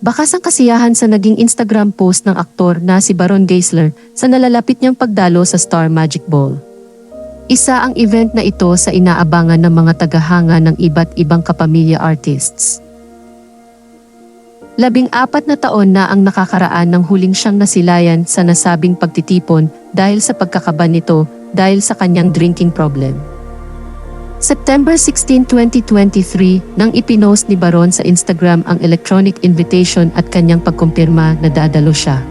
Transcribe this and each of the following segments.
Bakas ang kasiyahan sa naging Instagram post ng aktor na si Baron Geisler sa nalalapit niyang pagdalo sa Star Magic Ball. Isa ang event na ito sa inaabangan ng mga tagahanga ng iba't ibang kapamilya artists. Labing apat na taon na ang nakakaraan ng huling siyang nasilayan sa nasabing pagtitipon dahil sa pagkakaba nito dahil sa kanyang drinking problem. September 16, 2023, nang ipinost ni Baron sa Instagram ang electronic invitation at kanyang pagkumpirma na dadalo siya.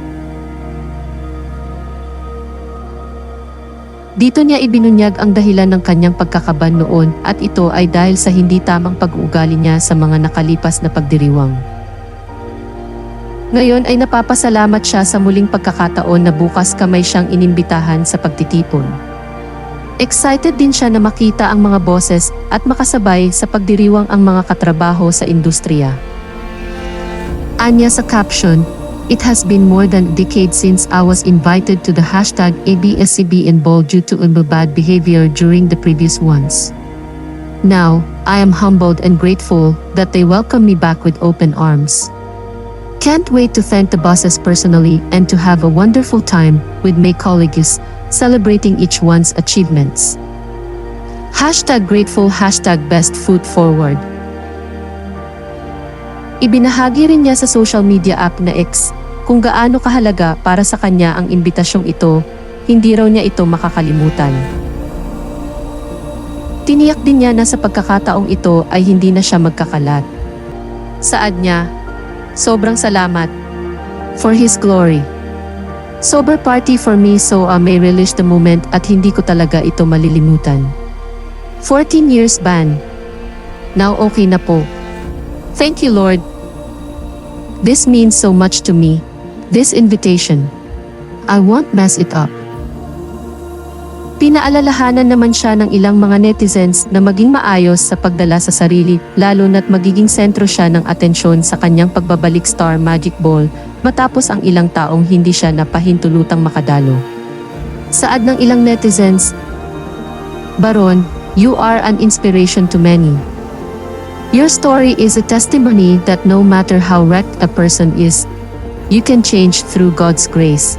Dito niya ibinunyag ang dahilan ng kanyang pagkakaban noon at ito ay dahil sa hindi tamang pag-uugali niya sa mga nakalipas na pagdiriwang. Ngayon ay napapasalamat siya sa muling pagkakataon na bukas kamay siyang inimbitahan sa pagtitipon. Excited din siya na makita ang mga boses at makasabay sa pagdiriwang ang mga katrabaho sa industriya. Anya sa caption, It has been more than a decade since I was invited to the hashtag ABSCB in Ball due to bad behavior during the previous ones. Now, I am humbled and grateful that they welcome me back with open arms. Can't wait to thank the bosses personally and to have a wonderful time with my colleagues, celebrating each one's achievements. Hashtag grateful, hashtag best foot forward. Ibinahagi rin niya sa social media app na X kung gaano kahalaga para sa kanya ang imbitasyong ito, hindi raw niya ito makakalimutan. Tiniyak din niya na sa pagkakataong ito ay hindi na siya magkakalat. Saad niya, sobrang salamat for His glory. Sober party for me so I may relish the moment at hindi ko talaga ito malilimutan. 14 years ban. Now okay na po. Thank you Lord. This means so much to me. This invitation. I won't mess it up. Pinaalalahanan naman siya ng ilang mga netizens na maging maayos sa pagdala sa sarili, lalo na't magiging sentro siya ng atensyon sa kanyang pagbabalik Star Magic Ball matapos ang ilang taong hindi siya napahintulutang makadalo. Saad ng ilang netizens, Baron, you are an inspiration to many. Your story is a testimony that no matter how wrecked a person is, you can change through God's grace.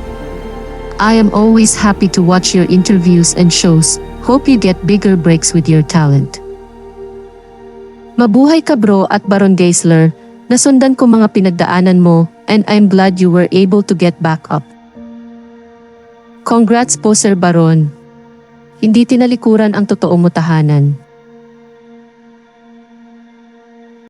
I am always happy to watch your interviews and shows. Hope you get bigger breaks with your talent. Mabuhay ka bro at Baron Geisler, nasundan ko mga pinagdaanan mo and I'm glad you were able to get back up. Congrats po Sir Baron. Hindi tinalikuran ang totoong mo tahanan.